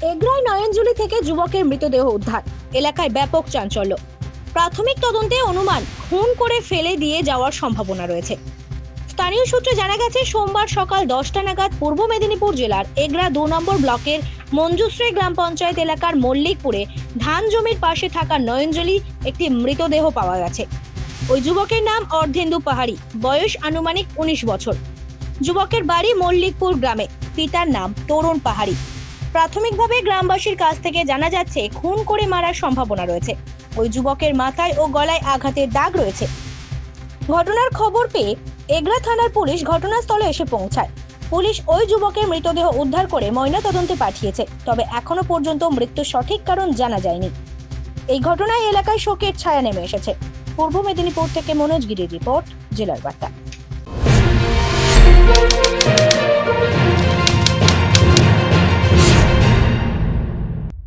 থেকে যুবকের মৃতদেহ উদ্ধার। এলাকায় ব্যাপক চাঞ্চল্য। প্রাথমিক তদন্তে অনুমান, খুন করে ফেলে দিয়ে যাওয়ার সম্ভাবনা রয়েছে। স্থানীয় সূত্রে জানা গেছে, সোমবার সকাল দশটা নাগাদ পূর্ব মেদিনীপুর জেলার এগরা দু নম্বর ব্লকের মঞ্জুশ্রী গ্রাম পঞ্চায়েত এলাকার মল্লিকপুরে ধান জমির পাশে থাকা নয়নজলি একটি মৃতদেহ পাওয়া গেছে। ওই যুবকের নাম অর্ধেন্দু পাহাড়ি, বয়স আনুমানিক উনিশ বছর। যুবকের বাড়ি মল্লিকপুর গ্রামে, পিতার নাম তরুণ পাহাড়ি। প্রাথমিকভাবে গ্রামবাসীর কাছ থেকে জানা যাচ্ছে, খুন করে মারার সম্ভাবনা রয়েছে। ওই যুবকের মাথায় ও গলায় আঘাতের দাগ রয়েছে। ঘটনার খবর পেয়ে এগরা থানার পুলিশ ঘটনাস্থলে এসে পৌঁছায়। পুলিশ ওই যুবকের মৃতদেহ উদ্ধার করে ময়নাতদন্তে পাঠিয়েছে, তবে এখনও পর্যন্ত মৃত্যুর সঠিক কারণ জানা যায়নি। এই ঘটনায় এলাকায় শোকের ছায়া নেমে এসেছে। পূর্ব মেদিনীপুর থেকে মনোজ গিরির রিপোর্ট, জেলার বার্তা।